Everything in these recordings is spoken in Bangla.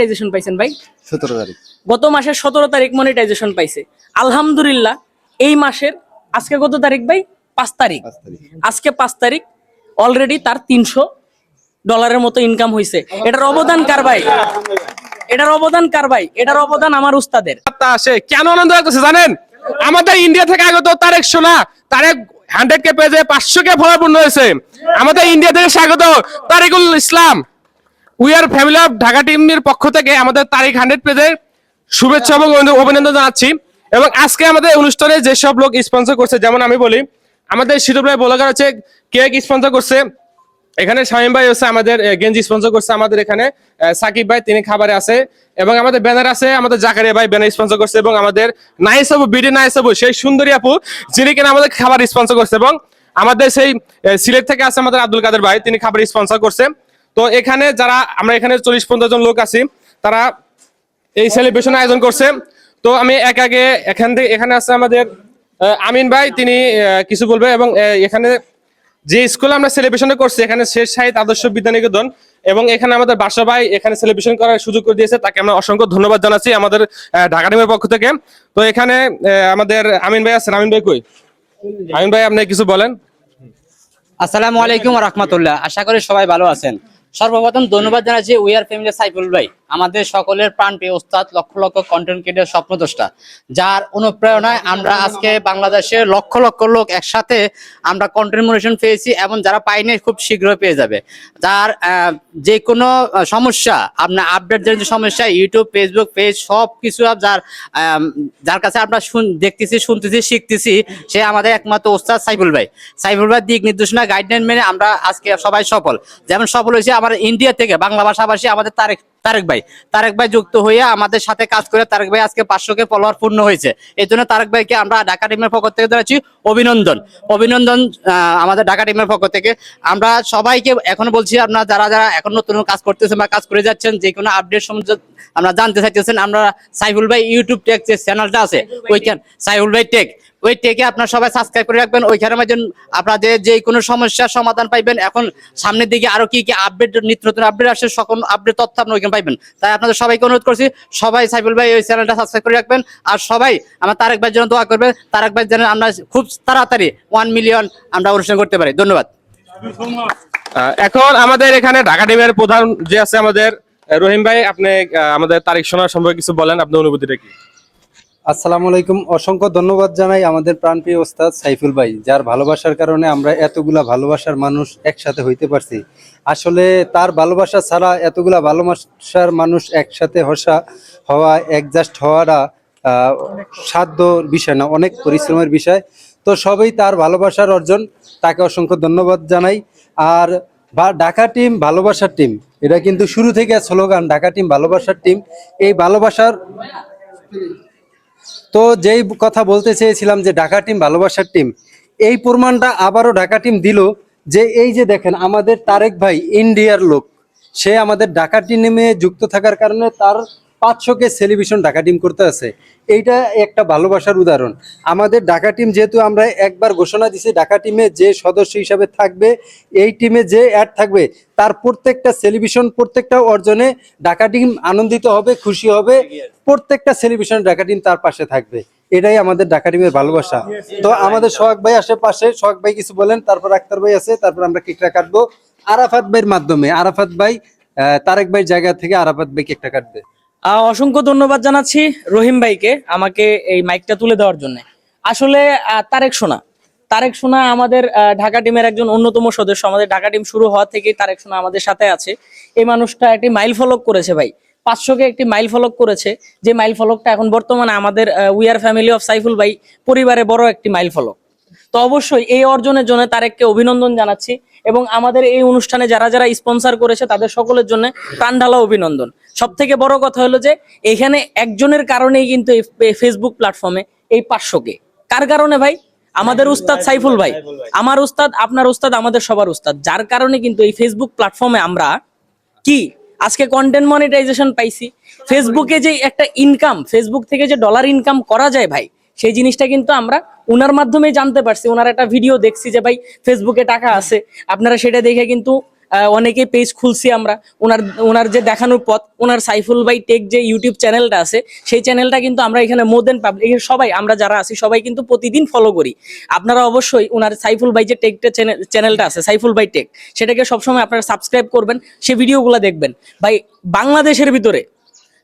মনিটাইজেশন পাইছেন ভাই? সতেরো তারিখ। গত মাসের সতেরো তারিখ মনিটাইজেশন পাইছে। আলহামদুলিল্লাহ এই মাসের আজকে কত তারিখ ভাই? পাঁচ তারিখ। আজকে পাঁচ তারিখ অলরেডি তার তিনশো ডলারের মতো ইনকাম হয়েছে এটার অবদান কার ভাই? এটার অবদান কার ভাই? এটার অবদান আমার উস্তাদের। আসে কেন আনন্দ লাগতেছে জানেন? আমাদের ইন্ডিয়া থেকে আগত তারেক সোনা তারেক হান্ড্রেড কে পেজে পাঁচশো কে ফলাপূর্ণ হয়েছে। আমাদের ইন্ডিয়া থেকে স্বাগত Tariqul Islam. We are family of Dhaka টিমের পক্ষ থেকে আমাদের তারিক হান্ড্রেড পেজে শুভেচ্ছা এবং অভিনন্দন জানাচ্ছি। এবং আজকে আমাদের অনুষ্ঠানে যেসব লোক স্পন্সর করছে, যেমন আমি বলি, আমাদের শিরুপ রায় বলাগার হচ্ছে কেক স্পন্সর করছে? এখানে শামীম ভাই হচ্ছে আমাদের গেঞ্জি স্পন্সর করছে আমাদের এখানে সাকিব ভাই, তিনি খাবারে আছে। এবং আমাদের ব্যানার আছে, আমাদের জাকারিয়া ভাই ব্যানার স্পন্সর করছে এবং আমাদের নাইস আপু বিডি নাইস আপু সেই সুন্দরী আপু, যিনি কিনা আমাদের খাবার স্পন্সর করছে এবং আমাদের সেই সিলেট থেকে আছে আমাদের আব্দুল কাদের ভাই, তিনি খাবার স্পন্সর করছে। তো এখানে যারা, আমরা এখানে চল্লিশ পঞ্চাশ জন লোক আছি, তারা এই সেলিব্রেশন আয়োজন করছে। তো আমি এক আগে এখান থেকে, এখানে আছে আমাদের আমিন ভাই, তিনি কিছু বলবে এবং এখানে যে স্কুলে আমরা সেলিব্রেশন করছি, এখানে শেষ সাহিদ আদর্শ বিদ্যানিকেতন এবং এখানে আমাদের বাসা ভাই এখানে সেলিব্রেশন করার সুযোগ করে দিয়েছে, তাকে আমরা অসংখ্য ধন্যবাদ জানাচ্ছি আমাদের ঢাকা টিমের পক্ষ থেকে। তো এখানে আমাদের আমিন ভাই আছেন, আমিন ভাই কই? আমিন ভাই, আপনি কিছু বলেন? আসসালামু আলাইকুম রহমতুল্লাহ। আশা করি সবাই ভালো আছেন। সর্বপ্রথম ধন্যবাদ জানাচ্ছি উইয়ার ফ্যামিলি সাইফুল ভাই। আমাদের সকলের প্রাণ প্রিয় ওস্তাদ লক্ষ লক্ষ কন্টেন্ট ক্রিয়েটার স্বপ্নদ্রষ্টা, যার অনুপ্রেরণায় আমরা আজকে বাংলাদেশের লক্ষ লক্ষ লোক একসাথে আমরা কন্টেন্ট মনিশন পেয়েছি এবং যারা পাইনি খুব শীঘ্রই পেয়ে যাবে। যার যে কোনো সমস্যা, আপনার আপডেট যে সমস্যা ইউটিউব ফেসবুক পেজ সব কিছু যার যার কাছে আমরা দেখতেছি, শুনতেছি, শিখতেছি, সে আমাদের একমাত্র ওস্তাদ সাইফুল ভাই। সাইফুল ভাই দিক নির্দেশনা গাইডলাইন মেনে আমরা আজকে সবাই সফল। যেমন সফল হয়েছে আমার ইন্ডিয়া থেকে, বাংলা ভাষাভাষী আমাদের তারেক তারেক ভাই। তারেক ভাই যুক্ত হয়ে আমাদের সাথে কাজ করে তারেক ভাই আজকে পাঁচশো কে ফলোয়ার পূর্ণ হয়েছে। এই জন্য তারেক ভাইকে আমরা ঢাকা টিমের পক্ষ থেকে জানাচ্ছি অভিনন্দন। অভিনন্দন আমাদের ঢাকা টিমের পক্ষ থেকে। আমরা সবাইকে এখন বলছি আপনারা যারা যারা এখন নতুন কাজ করতেছেন বা কাজ করে যাচ্ছেন যে কোনো আপডেট সম্বন্ধে আমরা জানতে চাইতেছেন আমরা সাইফুল ভাই ইউটিউব টেক যে চ্যানেলটা আছে ওইখান সাইফুল ভাই টেক ওই টেকে আপনারা সবাই সাবস্ক্রাইব করে রাখবেন। ওইখানে মাঝে আপনাদের যে কোনো সমস্যার সমাধান পাইবেন। এখন সামনের দিকে আরও কি কি আপডেট নিত্য নতুন আপডেট আসে, সকল আপডেট তথ্য আপনারা ওইখানে পাইবেন। তাই আপনাদের সবাইকে অনুরোধ করছি, সবাই সাইফুল ভাই ওই চ্যানেলটা সাবস্ক্রাইব করে রাখবেন। আর সবাই আমার তারেক ভাইয়ের জন্য দোয়া করবেন। তারেক ভাই যেন আমরা খুব তাড়াতাড়ি ওয়ান মিলিয়ন আমরা অনুষ্ঠান করতে পারি। ধন্যবাদ। এখন আমাদের এখানে ঢাকা টিমের প্রধান যে আছে আমাদের রহিম ভাই, আপনি আমাদের তারিখ শোনার সম্পর্কে কিছু বলেন। আপনার অনুভূতিটা কি? আসসালামু আলাইকুম। অসংখ্য ধন্যবাদ জানাই আমাদের প্রাণপ্রিয় ওস্তাদ সাইফুল ভাই, যার ভালোবাসার কারণে আমরা এতগুলা ভালোবাসার মানুষ একসাথে হইতে পারছি। আসলে তার ভালোবাসা ছাড়া এতগুলা ভালোবাসার মানুষ একসাথে হসা, হওয়া অ্যাডজাস্ট হওয়াটা সাধ্য বিষয় না, অনেক পরিশ্রমের বিষয়। তো সবই তার ভালোবাসার অর্জন, তাকে অসংখ্য ধন্যবাদ জানাই। আর বা, ঢাকা টিম ভালোবাসার টিম, এটা কিন্তু শুরু থেকে স্লোগান, ঢাকা টিম ভালোবাসার টিম। এই ভালোবাসার তো যেই কথা বলতে চেয়েছিলাম যে ঢাকা টিম, ভালোবাসার টিম, এই প্রমাণটা আবারও ঢাকা টিম দিল যে এই যে দেখেন আমাদের তারেক ভাই, ইন্ডিয়ার লোক। সে আমাদের ঢাকা টিমে যুক্ত থাকার কারণে তার পাঁচশোকে সেলিব্রেশন ঢাকা টিম করতে আছে। এইটা একটা ভালোবাসার উদাহরণ। আমাদের ঢাকা টিম যেহেতু আমরা একবার ঘোষণা দিছি, ঢাকা টিমে যে সদস্য হিসাবে থাকবে, এই টিমে যে অ্যাড থাকবে, তার প্রত্যেকটা সেলিব্রেশন প্রত্যেকটা অর্জনে ঢাকা টিম আনন্দিত হবে, খুশি হবে। প্রত্যেকটা সেলিব্রেশন ঢাকা টিম তার পাশে থাকবে। এটাই আমাদের ঢাকা টিমের ভালোবাসা। তো আমাদের সোহাগ ভাই আসে পাশে। সোহাগ ভাই কিছু বলেন, তারপর আক্তার ভাই আছে, তারপর আমরা কেকটা কাটবো। আরাফাত ভাইয়ের মাধ্যমে, আরাফাত ভাই তারেক ভাইয়ের জায়গা থেকে আরাফাত ভাই কেকটা কাটবে। অসংখ্য ধন্যবাদ জানাচ্ছি রহিম ভাইকে আমাকে এই মাইকটা তুলে দেওয়ার জন্য। আসলে তারেক সোনা। তারেক সোনা আমাদের ঢাকা টিমের একজন অন্যতম সদস্য। আমাদের ঢাকা টিম শুরু হওয়া থেকেই তারেক সোনা আমাদের সাথে আছে। এই মানুষটা একটি মাইল ফলক করেছে ভাই। পাঁচশোকে একটি মাইল ফলক করেছে। যে মাইল ফলকটা এখন বর্তমানে আমাদের উইয়ার ফ্যামিলি অফ সাইফুল ভাই পরিবারে বড় একটি মাইল ফলক। তো অবশ্যই এই অর্জনের জন্য তারেককে অভিনন্দন জানাচ্ছি এবং আমাদের এই অনুষ্ঠানে যারা যারা স্পন্সর করেছে তাদের সকলের জন্য প্রাণঢালা অভিনন্দন। সব থেকে বড় কথা হলো যে এখানে একজনের কারণেই কিন্তু ফেসবুক প্ল্যাটফর্মে এই পাঁচশোকে কার কারণে ভাই? আমাদের উস্তাদ সাইফুল ভাই। আমার উস্তাদ, আপনার উস্তাদ, আমাদের সবার উস্তাদ। যার কারণে কিন্তু এই ফেসবুক প্ল্যাটফর্মে আমরা কি? আজকে কন্টেন্ট মনিটাইজেশন পাইছি। ফেসবুকে যে একটা ইনকাম ফেসবুক থেকে যে ডলার ইনকাম করা যায় ভাই সেই জিনিসটা কিন্তু আমরা ওনার মাধ্যমে জানতে পারছি। ওনার একটা ভিডিও দেখছি যে ভাই ফেসবুকে টাকা আছে। আপনারা সেটা দেখে কিন্তু আহ, অনেকেই পেজ খুলছি আমরা। ওনার ওনার যে দেখানোর পথ ওনার সাইফুল ভাই টেক যে ইউটিউব চ্যানেলটা আছে সেই চ্যানেলটা কিন্তু আমরা এখানে মোর দেন পাবলিক সবাই আমরা যারা আছি সবাই কিন্তু প্রতিদিন ফলো করি। আপনারা অবশ্যই ওনার সাইফুল ভাই যে টেকটা চ্যানেলটা আছে সাইফুল ভাই টেক সেটাকে সবসময় আপনারা সাবস্ক্রাইব করবেন সে ভিডিওগুলো দেখবেন। ভাই বাংলাদেশের ভিতরে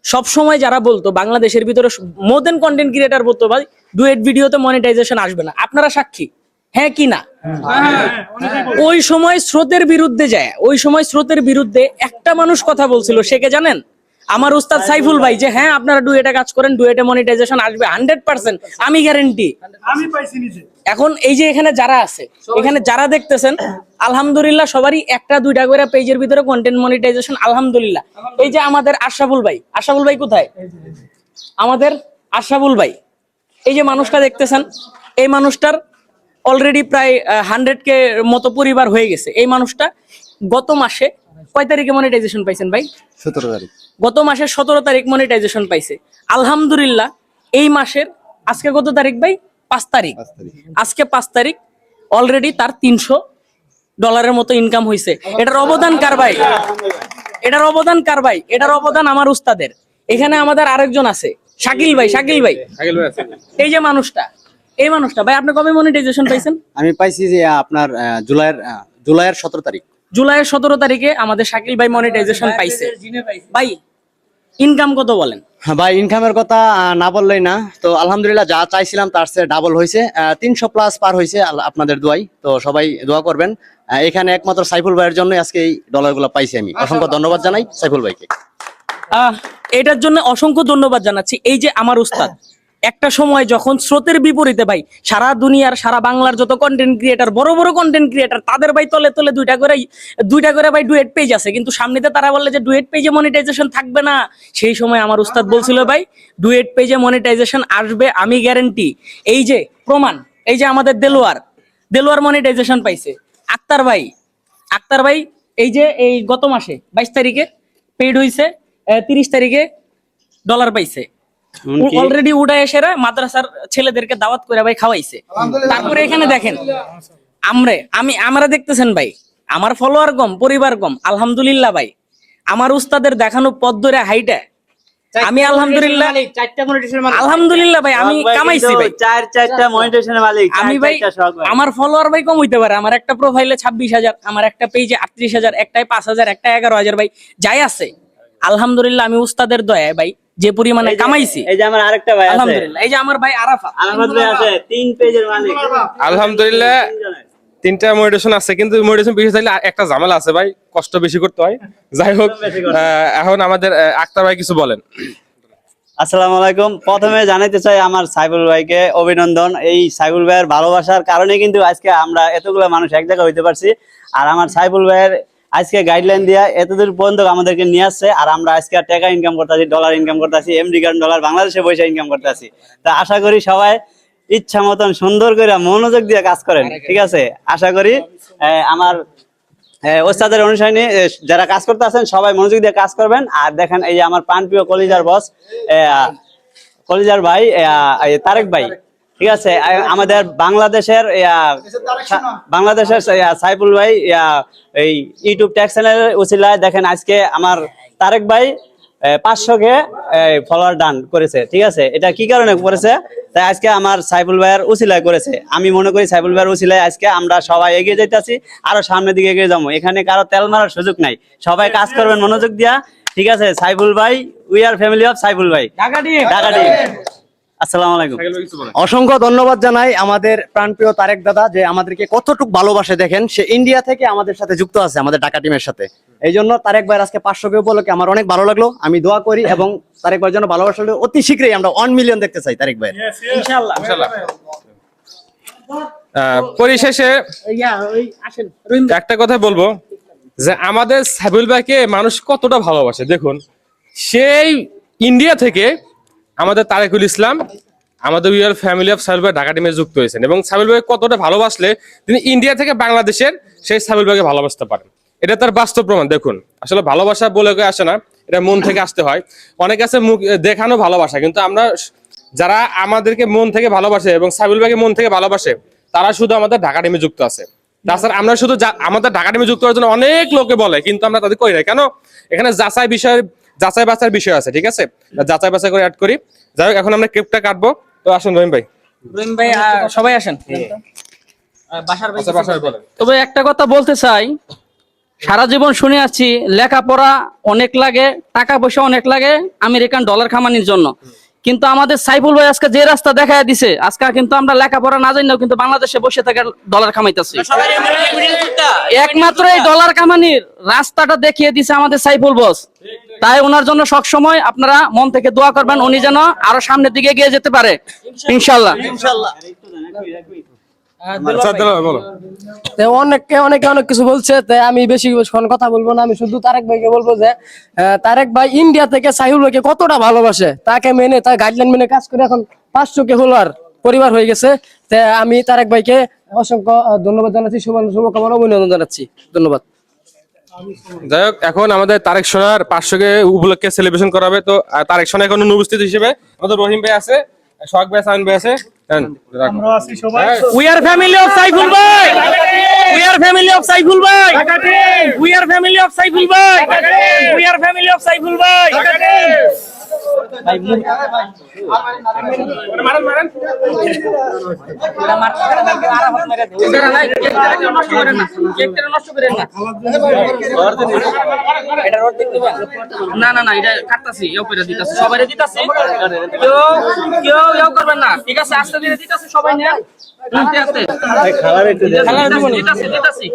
সব সময় যারা বলতো, বাংলাদেশের ভিতরে মোর দেন কন্টেন্ট ক্রিয়েটার বলতো, ভাই ডুয়েট ভিডিওতে মনিটাইজেশন আসবে না। আপনারা সাক্ষী? হ্যাঁ কি না? ওই সময় স্রোতের বিরুদ্ধে যায়। ওই সময় স্রোতের বিরুদ্ধে একটা মানুষ কথা বলছিল, সে কে জানেন? আমার উস্তাদ সাইফুল ভাই। যে হ্যাঁ আপনারা ডুয়েটে কাজ করেন ডুয়েটে মনিটাইজেশন আসবে হান্ড্রেড পার্সেন্ট আমি গ্যারেন্টি আমি পাইছি নিজে। এখন এই যে এখানে যারা আছে এখানে যারা দেখতেছেন আলহামদুলিল্লাহ সবারই একটা দুইটা করে পেজের ভিতরে কন্টেন্ট মনিটাইজেশন আলহামদুলিল্লাহ। এই যে আমাদের আশরাফুল ভাই আশরাফুল ভাই কোথায়? আমাদের আশরাফুল ভাই এই যে মানুষটা দেখতেছেন এই মানুষটার অলরেডি প্রায় হান্ড্রেড কে মতো পরিবার হয়ে গেছে। এই মানুষটা গত মাসে কয় তারিখে মনিটাইজেশন পাইছেন ভাই? সতেরো তারিখ। গত মাসের সতেরো তারিখ মনিটাইজেশন পাইছে। আলহামদুলিল্লাহ এই মাসের আজকে কত তারিখ ভাই? পাঁচ তারিখ। আজকে পাঁচ তারিখ অলরেডি তার তিনশো ডলারের মতো ইনকাম হয়েছে এটার অবদান কার ভাই? এটার অবদান কার ভাই? এটার অবদান আমার উস্তাদের। এখানে আমাদের আরেকজন আছে শাকিল ভাই শাকিল ভাই। এই যে মানুষটা এই মানুষটা ভাই আপনি কবে মনিটাইজেশন পাইছেন? আমি পাইছি যে আপনার আহ, জুলাইয়ের আহ, জুলাইয়ের সতেরো তারিখ। জুলাইয়ের সতেরো তারিখে আমাদের শাকিল ভাই মনিটাইজেশন পাইছে। ভাই ইনকাম কত বলেন? হ্যাঁ, ভাই ইনকামের কথা না বললেই না। তো আলহামদুলিল্লাহ যা চাইছিলাম তার চেয়ে ডাবল হয়েছে তিনশো প্লাস পার হয়েছে আপনাদের দোয়াই। তো সবাই দোয়া করবেন। আহ, এখানে একমাত্র সাইফুল ভাইয়ের জন্য আজকে এই ডলারগুলো পাইছি আমি। অসংখ্য ধন্যবাদ জানাই সাইফুল ভাইকে। আহ, এটার জন্য অসংখ্য ধন্যবাদ জানাচ্ছি। এই যে আমার উস্তাদ একটা সময় যখন স্রোতের বিপরীতে ভাই, সারা দুনিয়ার, সারা বাংলার যত কন্টেন্ট ক্রিয়েটার বড় বড় কন্টেন্ট ক্রিয়েটার তাদের ভাই তলে তলে দুইটা করে দুইটা করে ভাই ডুয়েট পেজ আছে। কিন্তু সামনেতে তারা বললে যে ডুয়েট পেজে মনিটাইজেশন থাকবে না। সেই সময় আমার উস্তাদ বলছিল ভাই ডুয়েট পেজে মনিটাইজেশন আসবে, আমি গ্যারেন্টি এই যে প্রমাণ, এই যে আমাদের দেলোয়ার দেলোয়ার মনিটাইজেশন পাইছে। আক্তার ভাই আক্তার ভাই, এই যে এই গত মাসে বাইশ তারিখে পেড হইছে তিরিশ তারিখে ডলার পাইছে। অলরেডি উড়া এসেরা মাদ্রাসার ছেলেদেরকে দাওয়াত করে ভাই খাওয়াইছে। তারপরে এখানে দেখেন আমরে আমি আমরা দেখতেছেন ভাই আমার ফলোয়ার কম পরিবার কম আলহামদুলিল্লাহ ভাই। আমার উস্তাদের দেখানো পথ ধরে হাইটা। আমি আলহামদুলিল্লাহ আলহামদুলিল্লাহ ভাই আমি কামাইছি ভাই। চার চারটা মনিটেশনের মালিক আমি ভাই চারটা শখ ভাই। আমার ফলোয়ার ভাই কম হইতে পারে। আমার একটা প্রোফাইলে ছাব্বিশ হাজার আমার একটা পেজে আটত্রিশ হাজার একটাই পাঁচ হাজার একটা এগারো হাজার ভাই যাই আছে। আলহামদুলিল্লাহ আমি উস্তাদের দয়ায় ভাই যে পরিমাণে এই কামাইছি। এই যে আমার আরেকটা ভাই আছে। আলহামদুলিল্লাহ। এই যে আমার ভাই আরাফা আলামত ভাই আছে তিন পেজের মালিক। আলহামদুলিল্লাহ। তিনটা মোটিভেশন আছে কিন্তু মোটিভেশন বেশি থাকলে একটা ঝামেলা আছে ভাই কষ্ট বেশি করতে হয়। যাই হোক এখন আমাদের আক্তার ভাই কিছু বলেন। আসসালামু আলাইকুম। প্রথমে জানাইতে চাই আমার সাইবুল ভাইকে অভিনন্দন। এই সাইবুল ভাইয়ের ভালোবাসার কারণে কিন্তু আজকে আমরা এতগুলো মানুষ এক জায়গায় হইতে পারছি। আর আমার সাইবুল ভাইয়ের আজকে গাইডলাইন দিয়া এতদূর পর্যন্ত আমাদেরকে নিয়ে আসছে আর আমরা আজকে টাকা ইনকাম করতেছি ডলার ইনকাম করতেছি আমেরিকান ডলার বাংলাদেশে পয়সা ইনকাম করতেছি তা আশা করি সবাই ইচ্ছা মতন সুন্দর করে মনোযোগ দিয়ে কাজ করেন ঠিক আছে? আশা করি আমার ওস্তাদের অনুসারে যারা কাজ করতে আছেন সবাই মনোযোগ দিয়ে কাজ করবেন। আর দেখেন এই যে আমার প্রাণপ্রিয় কলিজার বস কলিজার ভাই তারেক ভাই। ঠিক আছে আমাদের বাংলাদেশের বাংলাদেশের সাইফুল ভাই এই ইউটিউব ট্যাগ চ্যানেলের উচিলায় দেখেন আজকে আমার তারেক ভাই পাঁচশো কে ফলোয়ার ডান করেছে ঠিক আছে? এটা কি কারণে করেছে? তাই আজকে আমার সাইফুল ভাইয়ের উচিলায় করেছে। আমি মনে করি সাইফুল ভাইয়ের উচিলায় আজকে আমরা সবাই এগিয়ে যাইতেছি আরও সামনের দিকে এগিয়ে যাব। এখানে কারও তেল মারার সুযোগ নাই। সবাই কাজ করবেন মনোযোগ দিয়া। ঠিক আছে সাইফুল ভাই we are family of Saiful ভাই। ঢাকা ঢাকা। আসসালামু আলাইকুম। অসংখ্য ধন্যবাদ জানাই আমাদের প্রাণপ্রিয় তারেক দাদা যে আমাদেরকে কতটুকু ভালোবাসে দেখেন সে ইন্ডিয়া থেকে আমাদের সাথে যুক্ত আছে আমাদের টাকা টিমের সাথে। এই জন্য তারেক ভাই আজকে পাঁচশো কে উপলক্ষে আমার অনেক ভালো লাগল। আমি দোয়া করি এবং তারেক ভাইয়ের জন্য ভালোবাসা অতি শীঘ্রই আমরা ওয়ান মিলিয়ন দেখতে চাই তারেক ভাই ইনশাআল্লাহ। পরিশেষে। একটা কথা বলব যে আমাদের সাবিল ভাইকে মানুষ কতটা ভালোবাসে দেখুন। সেই ইন্ডিয়া থেকে আমাদের তারেকুল ইসলাম, আমাদের উইয়ার ফ্যামিলি অফ সাবিল ভাই ঢাকা টিমে যুক্ত হয়েছেন এবং সাবিল ভাই কতটা ভালোবাসলে তিনি ইন্ডিয়া থেকে বাংলাদেশের সেই সাবিল ভাইকে ভালোবাসতে পারেন। এটা তার বাস্তব প্রমাণ, দেখুন। আসলে ভালোবাসা বলে আসে না, এটা মন থেকে আসতে হয়। অনেক আছে মুখ দেখানো ভালোবাসা, কিন্তু আমরা যারা আমাদেরকে মন থেকে ভালোবাসে এবং সাবিল ভাইকে মন থেকে ভালোবাসে, তারা শুধু আমাদের ঢাকা টিমে যুক্ত আছে। তাছাড়া আমরা শুধু আমাদের ঢাকা টিমে যুক্ত হওয়ার জন্য অনেক লোকে বলে, কিন্তু আমরা তাদের করি না। কেন? এখানে যাচাই বিষয়ের যাচাই বাছার বিষয় আছে ঠিক আছে? যাচাই বাছাই করে অ্যাড করি। যাই হোক এখন আমরা কেকটা কাটবো। তো আসুন রহিম ভাই। রহিম ভাই সবাই আসেন। ভাই আচ্ছা তবে একটা কথা বলতে চাই সারা জীবন শুনে আসছি লেখাপড়া অনেক লাগে টাকা পয়সা অনেক লাগে আমেরিকান ডলার খামানির জন্য। কিন্তু আমাদের সাইফুল ভাই আজকে যে রাস্তা দেখায় দিছে আজকে কিন্তু আমরা লেখাপড়া না জানিও কিন্তু বাংলাদেশে বসে থেকে ডলার কামাইতেছি একমাত্র এই ডলার কামানির রাস্তাটা দেখিয়ে দিছে আমাদের সাইফুল বস। তাই ওনার জন্য সবসময় আপনারা মন থেকে দোয়া করবেন উনি যেন আরও সামনের দিকে এগিয়ে যেতে পারে। ইনশাল্লাহ। অনেকে অনেকে অনেক কিছু বলছে আমি বেশি কথা বলব না আমি শুধু তারেক ভাইকে বলব যে আহ, তারেক ভাই ইন্ডিয়া থেকে সাহিউল ভাইকে কতটা ভালোবাসে তাকে মেনে তার গাইডলাইন মেনে কাজ করে এখন পাঁচশো কে হলো আর পরিবার হয়ে গেছে। আমি তারেক ভাইকে অসংখ্য ধন্যবাদ জানাচ্ছি শুভ শুভকামনা অভিনন্দন জানাচ্ছি। ধন্যবাদ। যাই হোক এখন আমাদের তারেক সোনার পার্শ্বকে উপলক্ষে সেলিব্রেশন করা হবে। তো তারেক সোনা এখন অনুপস্থিত হিসেবে। আমাদের রহিম ভাই আছে সোহাগ ভাই সাইন ভাই আছে। ভাই না, না। না। এটা কাটতাছি ইয়ে করে দিতাছি সবাইরে দিতাছি কেউ কেউ ইয়ে করবেন না ঠিক আছে আস্তে ধীরে দিতাছি সবাই নেন দেন। দিতাছি দিতাছি